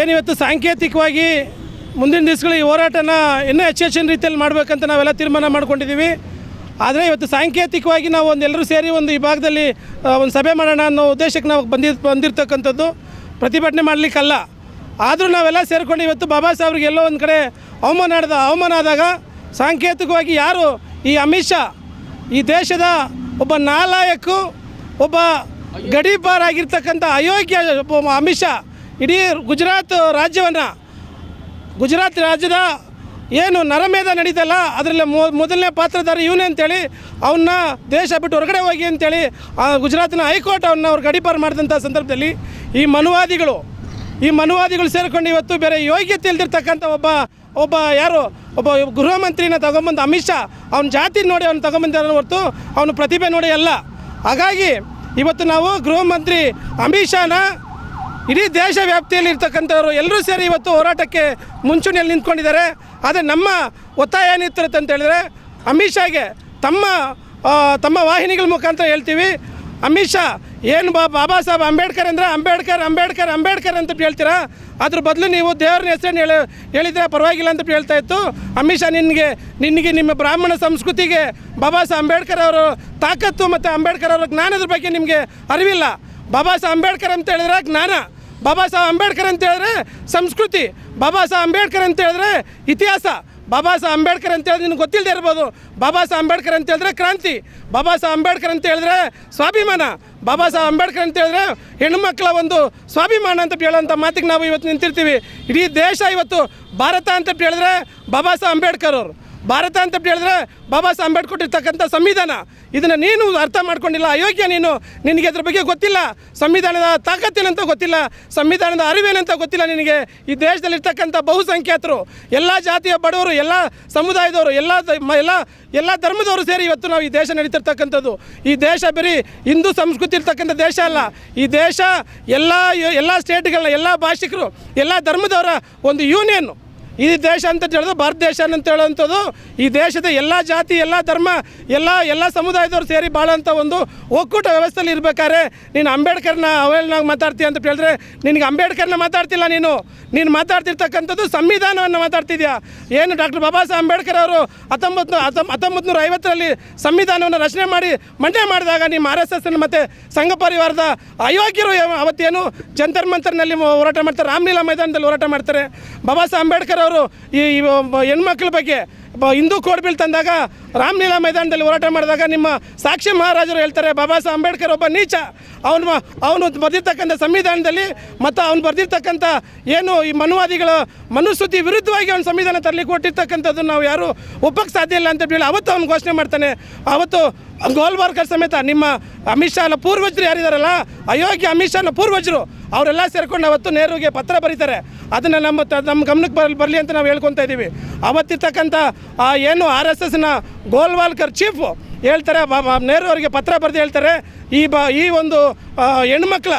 ಏನಿವತ್ತು ಸಾಂಕೇತಿಕವಾಗಿ ಮುಂದಿನ ದಿವಸಗಳು ಈ ಹೋರಾಟನ ಇನ್ನೂ ಹೆಚ್ಚು ಹೆಚ್ಚಿನ ರೀತಿಯಲ್ಲಿ ಮಾಡಬೇಕಂತ ನಾವೆಲ್ಲ ತೀರ್ಮಾನ ಮಾಡ್ಕೊಂಡಿದ್ದೀವಿ. ಆದರೆ ಇವತ್ತು ಸಾಂಕೇತಿಕವಾಗಿ ನಾವು ಒಂದು ಎಲ್ಲರೂ ಸೇರಿ ಒಂದು ಈ ಭಾಗದಲ್ಲಿ ಒಂದು ಸಭೆ ಮಾಡೋಣ ಅನ್ನೋ ಉದ್ದೇಶಕ್ಕೆ ನಾವು ಬಂದಿ, ಬಂದಿರತಕ್ಕಂಥದ್ದು ಪ್ರತಿಭಟನೆ ಮಾಡಲಿಕ್ಕಲ್ಲ. ಆದರೂ ನಾವೆಲ್ಲ ಸೇರಿಕೊಂಡು ಇವತ್ತು ಬಾಬಾ ಸಾಹೇಬ್ರಿಗೆ ಎಲ್ಲೋ ಒಂದು ಕಡೆ ಅವಮಾನ ಆಡಿದ, ಅವಮಾನ ಆದಾಗ ಸಾಂಕೇತಿಕವಾಗಿ ಯಾರು ಈ ಅಮಿತ್ ಈ ದೇಶದ ಒಬ್ಬ ನಾಲಾಯಕು, ಒಬ್ಬ ಗಡೀಪಾರ್ ಆಗಿರ್ತಕ್ಕಂಥ ಅಯೋಗ್ಯ ಅಮಿತ್ ಶಾ, ಇಡೀ ಗುಜರಾತ್ ರಾಜ್ಯವನ್ನು, ಗುಜರಾತ್ ರಾಜ್ಯದ ಏನು ನರಮೇಧ ನಡೀತಲ್ಲ, ಅದರಲ್ಲಿ ಮೊದಲನೇ ಪಾತ್ರಧಾರಿ ಇವನೇ ಅಂತೇಳಿ ಅವನ್ನ ದೇಶ ಬಿಟ್ಟು ಹೊರಗಡೆ ಹೋಗಿ ಅಂತೇಳಿ ಆ ಗುಜರಾತಿನ ಹೈಕೋರ್ಟ್ ಅವನ್ನ ಅವ್ರು ಗಡೀಪಾರು ಮಾಡಿದಂಥ ಸಂದರ್ಭದಲ್ಲಿ ಈ ಮನುವಾದಿಗಳು ಈ ಮನುವಾದಿಗಳು ಸೇರಿಕೊಂಡು ಇವತ್ತು ಬೇರೆ ಯೋಗ್ಯತೆ ಇಲ್ದಿರ್ತಕ್ಕಂಥ ಒಬ್ಬ ಒಬ್ಬ ಯಾರು, ಒಬ್ಬ ಗೃಹ ಮಂತ್ರಿನ ತಗೊಂಬಂದು ಅಮಿತ್ ಶಾ, ಅವ್ನ ಜಾತಿ ನೋಡಿ ಅವ್ನು ತಗೊಂಬಂದಿರೋ ಹೊರತು ಅವನು ಪ್ರತಿಭೆ ನೋಡಿ ಅಲ್ಲ. ಹಾಗಾಗಿ ಇವತ್ತು ನಾವು ಗೃಹ ಮಂತ್ರಿ ಅಮಿತ್ ಶಾನ ಇಡೀ ದೇಶ ವ್ಯಾಪ್ತಿಯಲ್ಲಿ ಇರ್ತಕ್ಕಂಥವ್ರು ಎಲ್ಲರೂ ಸೇರಿ ಇವತ್ತು ಹೋರಾಟಕ್ಕೆ ಮುಂಚೂಣಿಯಲ್ಲಿ ನಿಂತ್ಕೊಂಡಿದ್ದಾರೆ. ಆದರೆ ನಮ್ಮ ಒತ್ತಾಯ ಏನಿತ್ತಿರುತ್ತೆ ಅಂತ ಹೇಳಿದ್ರೆ ಅಮಿತ್ ಶಾಗೆ ತಮ್ಮ ತಮ್ಮ ವಾಹಿನಿಗಳ ಮುಖಾಂತರ ಹೇಳ್ತೀವಿ. ಅಮಿತ್ ಶಾ, ಏನು ಬಾ, ಬಾಬಾ ಸಾಹೇಬ್ ಅಂಬೇಡ್ಕರ್ ಅಂದರೆ ಅಂಬೇಡ್ಕರ್ ಅಂಬೇಡ್ಕರ್ ಅಂಬೇಡ್ಕರ್ ಅಂತ ಹೇಳ್ತೀರಾ? ಅದ್ರ ಬದಲು ನೀವು ದೇವ್ರನ್ನ ಹೆಸರನ್ನು ಹೇಳಿ, ಹೇಳಿದರೆ ಪರವಾಗಿಲ್ಲ ಅಂತ ಹೇಳ್ತಾ ಇತ್ತು. ಅಮಿತ್ ಶಾ ನಿನಗೆ ನಿನಗೆ ನಿಮ್ಮ ಬ್ರಾಹ್ಮಣ ಸಂಸ್ಕೃತಿಗೆ ಬಾಬಾ ಸಾಹೇಬ್ ಅಂಬೇಡ್ಕರ್ ಅವರು ತಾಕತ್ತು ಮತ್ತು ಅಂಬೇಡ್ಕರ್ ಅವರ ಜ್ಞಾನದ ಬಗ್ಗೆ ನಿಮಗೆ ಅರಿವಿಲ್ಲ. ಬಾಬಾ ಸಾಹೇಬ್ ಅಂಬೇಡ್ಕರ್ ಅಂತ ಹೇಳಿದ್ರೆ ಜ್ಞಾನ, ಬಾಬಾ ಸಾಹೇಬ್ ಅಂಬೇಡ್ಕರ್ ಅಂತ ಹೇಳಿದ್ರೆ ಸಂಸ್ಕೃತಿ, ಬಾಬಾ ಸಾಹೇಬ್ ಅಂಬೇಡ್ಕರ್ ಅಂತ ಹೇಳಿದ್ರೆ ಇತಿಹಾಸ, ಬಾಬಾ ಸಾಹೇಬ್ ಅಂಬೇಡ್ಕರ್ ಅಂತ ಹೇಳಿದ್ರೆ ನಿನಗೆ ಗೊತ್ತಿಲ್ಲದೆ ಇರ್ಬೋದು, ಬಾಬಾ ಸಾಹೇಬ್ ಅಂಬೇಡ್ಕರ್ ಅಂತ ಹೇಳಿದ್ರೆ ಕ್ರಾಂತಿ, ಬಾಬಾ ಸಾಹೇಬ್ ಅಂಬೇಡ್ಕರ್ ಅಂತ ಹೇಳಿದ್ರೆ ಸ್ವಾಭಿಮಾನ, ಬಾಬಾ ಸಾಹೇಬ್ ಅಂಬೇಡ್ಕರ್ ಅಂತ ಹೇಳಿದ್ರೆ ಹೆಣ್ಣುಮಕ್ಕಳ ಒಂದು ಸ್ವಾಭಿಮಾನ ಅಂತ ಹೇಳೋಂಥ ಮಾತಿಗೆ ನಾವು ಇವತ್ತು ನಿಂತಿರ್ತೀವಿ. ಇಡೀ ದೇಶ ಇವತ್ತು ಭಾರತ ಅಂತ ಹೇಳಿದ್ರೆ ಬಾಬಾ ಸಾಹೇಬ್ ಅಂಬೇಡ್ಕರ್ ಅವರು. ಭಾರತ ಅಂತ ಹೇಳಿದ್ರೆ ಬಾಬಾ ಸಾಹೇಬ್ ಅಂಬೇಡ್ಕರ್ ಕೊಟ್ಟಿರ್ತಕ್ಕಂಥ ಸಂವಿಧಾನ. ಇದನ್ನು ನೀನು ಅರ್ಥ ಮಾಡ್ಕೊಂಡಿಲ್ಲ, ಅಯೋಗ್ಯ ನೀನು. ನಿನಗೆ ಅದ್ರ ಬಗ್ಗೆ ಗೊತ್ತಿಲ್ಲ. ಸಂವಿಧಾನದ ತಾಕತ್ತೇನಂತ ಗೊತ್ತಿಲ್ಲ. ಸಂವಿಧಾನದ ಅರಿವೇನಂತ ಗೊತ್ತಿಲ್ಲ ನಿನಗೆ. ಈ ದೇಶದಲ್ಲಿರ್ತಕ್ಕಂಥ ಬಹುಸಂಖ್ಯಾತರು, ಎಲ್ಲ ಜಾತಿಯ ಬಡವರು, ಎಲ್ಲ ಸಮುದಾಯದವರು, ಎಲ್ಲ ಎಲ್ಲ ಎಲ್ಲ ಧರ್ಮದವರು ಸೇರಿ ಇವತ್ತು ನಾವು ಈ ದೇಶ ನಡೀತಿರ್ತಕ್ಕಂಥದ್ದು. ಈ ದೇಶ ಬರೀ ಹಿಂದೂ ಸಂಸ್ಕೃತಿ ಇರ್ತಕ್ಕಂಥ ದೇಶ ಅಲ್ಲ. ಈ ದೇಶ ಎಲ್ಲ ಎಲ್ಲ ಸ್ಟೇಟ್ಗಳನ್ನ ಎಲ್ಲ ಭಾಷಿಕರು, ಎಲ್ಲ ಧರ್ಮದವರ ಒಂದು ಯೂನಿಯನ್ನು ಈ ದೇಶ ಅಂತ ಹೇಳಿದ್ರೆ ಭಾರತ ದೇಶ ಅಂತ ಹೇಳುವಂಥದ್ದು ಈ ದೇಶದ ಎಲ್ಲ ಜಾತಿ, ಎಲ್ಲ ಧರ್ಮ, ಎಲ್ಲ ಎಲ್ಲ ಸಮುದಾಯದವ್ರು ಸೇರಿ ಬಾಳೋಂಥ ಒಂದು ಒಕ್ಕೂಟ ವ್ಯವಸ್ಥೆಯಲ್ಲಿ ಇರಬೇಕಾದ್ರೆ ನೀನು ಅಂಬೇಡ್ಕರ್ನ ಅವೇಳ್ನಾಗ ಮಾತಾಡ್ತೀಯ ಅಂತ ಹೇಳಿದ್ರೆ ನಿನಗೆ ಅಂಬೇಡ್ಕರ್ನ ಮಾತಾಡ್ತಿಲ್ಲ ನೀನು. ನೀನು ಮಾತಾಡ್ತಿರ್ತಕ್ಕಂಥದ್ದು ಸಂವಿಧಾನವನ್ನು ಮಾತಾಡ್ತಿದ್ಯಾ? ಏನು ಡಾಕ್ಟರ್ ಬಾಬಾ ಸಾಹೇಬ್ ಅಂಬೇಡ್ಕರ್ ಅವರು ಹತ್ತೊಂಬತ್ತು ಹತ್ತೊಂಬ ಹತ್ತೊಂಬತ್ತು ನೂರ ಐವತ್ತರಲ್ಲಿ ಸಂವಿಧಾನವನ್ನು ರಚನೆ ಮಾಡಿ ಮಂಡನೆ ಮಾಡಿದಾಗ ನಿಮ್ಮ ಆರ್ ಎಸ್ ಎಸ್ ಮತ್ತು ಸಂಘ ಪರಿವಾರದ ಅಯೋಗ್ಯರು ಅವತ್ತೇನು ಜಂತರ್ ಮಂತರ್ನಲ್ಲಿ ಹೋರಾಟ ಮಾಡ್ತಾರೆ. ರಾಮಲೀಲಾ ಮೈದಾನದಲ್ಲಿ ಹೋರಾಟ ಮಾಡ್ತಾರೆ. ಬಾಬಾ ಸಾಹೇಬ್ ಅಂಬೇಡ್ಕರ್ ಅವರು ಈ ಹೆಣ್ಮಕ್ಳ ಬಗ್ಗೆ ಹಿಂದೂ ಕೋಡ್ಬಿಲ್ ತಂದಾಗ ರಾಮಲೀಲಾ ಮೈದಾನದಲ್ಲಿ ಹೋರಾಟ ಮಾಡಿದಾಗ ನಿಮ್ಮ ಸಾಕ್ಷಿ ಮಹಾರಾಜರು ಹೇಳ್ತಾರೆ, ಬಾಬಾ ಸಾಹೇಬ್ ಅಂಬೇಡ್ಕರ್ ಒಬ್ಬ ನೀಚ. ಅವನು ಅವನು ಬರೆದಿರ್ತಕ್ಕಂಥ ಸಂವಿಧಾನದಲ್ಲಿ ಮತ್ತು ಅವನು ಬರೆದಿರ್ತಕ್ಕಂಥ ಏನು ಈ ಮನುವಾದಿಗಳ ಮನುಸ್ಥಿತಿ ವಿರುದ್ಧವಾಗಿ ಅವನು ಸಂವಿಧಾನ ತರಲಿಕ್ಕೆ ಕೊಟ್ಟಿರ್ತಕ್ಕಂಥದ್ದು ನಾವು ಯಾರು ಒಪ್ಪಕ್ಕೆ ಸಾಧ್ಯ ಇಲ್ಲ ಅಂತ ಹೇಳಿ ಅವತ್ತು ಅವನು ಘೋಷಣೆ ಮಾಡ್ತಾನೆ. ಅವತ್ತು ಗೋಲ್ವಾರ್ಕರ್ ಸಮೇತ ನಿಮ್ಮ ಅಮಿತ್ ಶಾನ ಪೂರ್ವಜರು ಯಾರಿದಾರಲ್ಲ, ಅಯೋಗ್ಯ ಅಮಿತ್ ಶಾನ ಪೂರ್ವಜರು. ಅವರೆಲ್ಲ ಸೇರ್ಕೊಂಡು ಅವತ್ತು ನೆಹರುಗೆ ಪತ್ರ ಬರೀತಾರೆ. ಅದನ್ನು ನಮ್ಮ ನಮ್ಮ ಗಮನಕ್ಕೆ ಬರಲಿ ಬರಲಿ ಅಂತ ನಾವು ಹೇಳ್ಕೊತಾ ಇದ್ದೀವಿ ಅವತ್ತಿರ್ತಕ್ಕಂಥ ಏನು ಆರ್ ಎಸ್ ಎಸ್ನ ಗೋಲ್ವಾಲ್ಕರ್ ಚೀಫ್ ಹೇಳ್ತಾರೆ ನೆಹರು ಅವರಿಗೆ ಪತ್ರ ಬರೆದು ಹೇಳ್ತಾರೆ, ಈ ಬ, ಈ ಒಂದು ಹೆಣ್ಮಕ್ಳ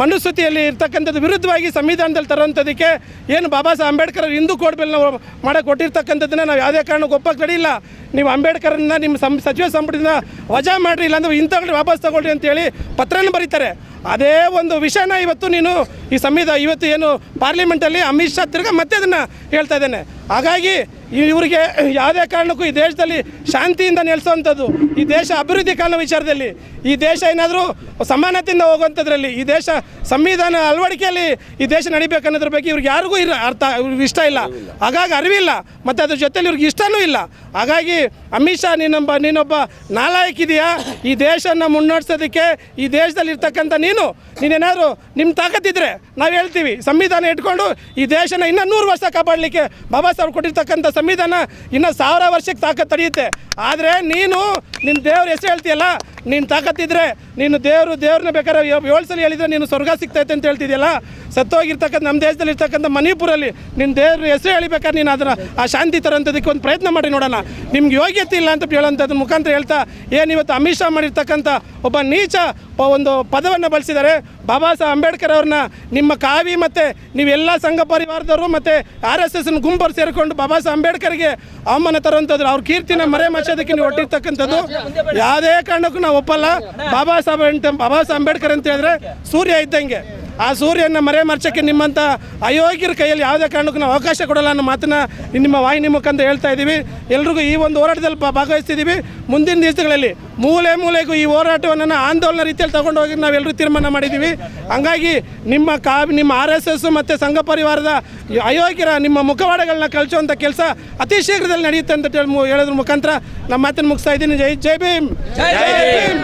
ಮನುಸ್ಥಿತಿಯಲ್ಲಿ ಇರ್ತಕ್ಕಂಥದ್ದು ವಿರುದ್ಧವಾಗಿ ಸಂವಿಧಾನದಲ್ಲಿ ತರೋಂಥದಕ್ಕೆ ಏನು ಬಾಬಾ ಸಾಹೇಬ್ ಅಂಬೇಡ್ಕರ್ ಹಿಂದೂ ಕೋಡ್ ನಾವು ಮಾಡಕ್ಕೆ ಕೊಟ್ಟಿರ್ತಕ್ಕಂಥದ್ದನ್ನ ನಾವು ಯಾವುದೇ ಕಾರಣಕ್ಕೆ ಒಪ್ಪಕ್ಕೆ ನಡೆಯಿಲ್ಲ ನೀವು ಅಂಬೇಡ್ಕರನ್ನ ನಿಮ್ಮ ಸಂ, ಸಚಿವ ಸಂಪುಟದಿಂದ ವಜಾ ಮಾಡಿರಿ, ಇಲ್ಲಾಂದ್ರೆ ಇಂಥವ್ರಿಗೆ ವಾಪಸ್ ತಗೊಳ್ರಿ ಅಂತೇಳಿ ಪತ್ರನ ಬರೀತಾರೆ. ಅದೇ ಒಂದು ವಿಷಯನ ಇವತ್ತು ನೀನು ಈ ಸಂವಿಧಾನ ಇವತ್ತು ಏನು ಪಾರ್ಲಿಮೆಂಟಲ್ಲಿ ಅಮಿತ್ ಶಾ ತಿರ್ಗ ಮತ್ತೆ ಅದನ್ನು ಹೇಳ್ತಾ ಇದ್ದೇನೆ. ಹಾಗಾಗಿ ಇವರಿಗೆ ಯಾವುದೇ ಕಾರಣಕ್ಕೂ ಈ ದೇಶದಲ್ಲಿ ಶಾಂತಿಯಿಂದ ನೆಲೆಸುವಂಥದ್ದು ಈ ದೇಶ ಅಭಿವೃದ್ಧಿ ಕಾಲ ವಿಚಾರದಲ್ಲಿ, ಈ ದೇಶ ಏನಾದರೂ ಸಮಾನತೆಯಿಂದ ಹೋಗುವಂಥದ್ರಲ್ಲಿ, ಈ ದೇಶ ಸಂವಿಧಾನ ಅಳವಡಿಕೆಯಲ್ಲಿ ಈ ದೇಶ ನಡಿಬೇಕು ಅನ್ನೋದ್ರ ಬಗ್ಗೆ ಇವ್ರಿಗೆ ಯಾರಿಗೂ ಇರ, ಅರ್ಥ, ಇವ್ರಿಗೆ ಇಷ್ಟ ಇಲ್ಲ. ಹಾಗಾಗಿ ಅರಿವಿಲ್ಲ, ಮತ್ತು ಅದ್ರ ಜೊತೆಲಿ ಇವ್ರಿಗೆ ಇಷ್ಟನೂ ಇಲ್ಲ. ಹಾಗಾಗಿ ಅಮಿತ್ ಶಾ ನೀನೊಬ್ಬ ನೀನೊಬ್ಬ ನಾಲಾಯಕಿದೆಯಾ ಈ ದೇಶನ ಮುನ್ನಡೆಸೋದಕ್ಕೆ ಈ ದೇಶದಲ್ಲಿ ಇರ್ತಕ್ಕಂಥ ನೀನು ನೀನೇನಾದರೂ ನಿಮ್ಮ ತಾಕತ್ತಿದ್ರೆ ನಾವು ಹೇಳ್ತೀವಿ. ಸಂವಿಧಾನ ಇಟ್ಕೊಂಡು ಈ ದೇಶನ ಇನ್ನೂ ನೂರು ವರ್ಷ ಕಾಪಾಡಲಿಕ್ಕೆ ಬಾಬಾ ಸಾಹೇಬ್ ಕೊಟ್ಟಿರ್ತಕ್ಕಂಥ ಸಂವಿಧಾನ ಇನ್ನೂ ಸಾವಿರ ವರ್ಷಕ್ಕೆ ತಾಕತ್ತು ತಡೆಯುತ್ತೆ. ಆದರೆ ನೀನು ನಿನ್ನ ದೇವ್ರ ಹೆಸರು ಹೇಳ್ತೀಯಲ್ಲ ನೀನು ತಾಕತ್ತಿದ್ರೆ ನೀನು ದೇವರು ದೇವ್ರನ್ನ ಬೇಕಾದ್ರೆ ಏಳು ಸಲ ಹೇಳಿದ್ರೆ ನೀನು ಸ್ವರ್ಗ ಸಿಗ್ತೈತೆ ಅಂತ ಹೇಳ್ತಿದ್ಯಲ್ಲ? ಸತ್ತೋಗಿರ್ತಕ್ಕಂಥ, ನಮ್ಮ ದೇಶದಲ್ಲಿ ಇರ್ತಕ್ಕಂಥ ಮಣಿಪುರಲ್ಲಿ ನಿನ್ನ ದೇವ್ರ ಹೆಸರು ಹೇಳಿಬೇಕಾದ್ರೆ ನೀನು ಅದನ್ನು ಆ ಶಾಂತಿ ತರೋಂಥದಕ್ಕೆ ಒಂದು ಪ್ರಯತ್ನ ಮಾಡಿ ನೋಡೋಣ. ನಿಮ್ಗೆ ಯೋಗ್ಯತೆ ಇಲ್ಲ ಅಂತ ಹೇಳೋಂಥದ್ದು ಮುಖಾಂತರ ಹೇಳ್ತಾ, ಏನು ಇವತ್ತು ಅಮಿತ್ ಶಾ ಮಾಡಿರ್ತಕ್ಕಂಥ ಒಬ್ಬ ನೀಚ ಒಂದು ಪದವನ್ನು ಬಳಸಿದ್ದಾರೆ. ಬಾಬಾ ಸಾಹೇಬ್ ಅಂಬೇಡ್ಕರ್ ಅವ್ರನ್ನ ನಿಮ್ಮ ಕಾವಿ ಮತ್ತು ನೀವೆಲ್ಲ ಸಂಘ ಪರಿವಾರದವರು ಮತ್ತು ಆರ್ ಎಸ್ ಎಸ್ನ ಗುಂಪರು ಸೇರಿಕೊಂಡು ಬಾಬಾ ಸಾಹೇಬ್ ಅಂಬೇಡ್ಕರ್ಗೆ ಅವಮಾನ ತರುವಂಥದ್ದು, ಅವ್ರ ಕೀರ್ತಿನ ಮರೆ ಮಚ್ಚೋದಕ್ಕೆ ನೀವು ಒಟ್ಟಿರ್ತಕ್ಕಂಥದ್ದು ಯಾವುದೇ ಕಾರಣಕ್ಕೂ ನಾವು ಒಪ್ಪಲ್ಲ. ಬಾಬಾ ಸಾಹೇಬ್ ಅಂತ, ಬಾಬಾ ಸಾಹೇಬ್ ಅಂಬೇಡ್ಕರ್ ಅಂತ ಹೇಳಿದ್ರೆ ಸೂರ್ಯ ಇದ್ದಂಗೆ. ಆ ಸೂರ್ಯನ ಮರೆ ಮರ್ಚಕ್ಕೆ ನಿಮ್ಮಂಥ ಅಯೋಗ್ಯರ ಕೈಯಲ್ಲಿ ಯಾವುದೇ ಕಾರಣಕ್ಕೂ ನಾವು ಅವಕಾಶ ಕೊಡಲ್ಲ ಅನ್ನೋ ಮಾತನ್ನ ನಿಮ್ಮ ವಾಹಿನಿ ಮುಖಾಂತರ ಹೇಳ್ತಾ ಇದ್ದೀವಿ. ಎಲ್ರಿಗೂ ಈ ಒಂದು ಹೋರಾಟದಲ್ಲಿ ಭಾಗವಹಿಸ್ತಿದ್ದೀವಿ. ಮುಂದಿನ ದಿವಸಗಳಲ್ಲಿ ಮೂಲೆ ಮೂಲೆಗೂ ಈ ಹೋರಾಟವನ್ನು ಆಂದೋಲನ ರೀತಿಯಲ್ಲಿ ತಗೊಂಡು ಹೋಗಿ ನಾವೆಲ್ಲರೂ ತೀರ್ಮಾನ ಮಾಡಿದ್ದೀವಿ. ಹಂಗಾಗಿ ನಿಮ್ಮ ಕಾ ನಿಮ್ಮ ಆರ್ ಎಸ್ ಎಸ್ ಮತ್ತು ಸಂಘ ಪರಿವಾರದ ಅಯೋಗ್ಯರ ನಿಮ್ಮ ಮುಖವಾಡಗಳನ್ನ ಕಳಿಸುವಂಥ ಕೆಲಸ ಅತಿ ಶೀಘ್ರದಲ್ಲಿ ನಡೆಯುತ್ತೆ ಅಂತ ಹೇಳಿ ಹೇಳೋದ್ರ ಮುಖಾಂತರ ನಮ್ಮ ಮಾತನ್ನು ಮುಗಿಸ್ತಾ ಇದ್ದೀನಿ. ಜೈ ಜೈ ಭೀಮ್! ಜೈ ಭೀಮ್!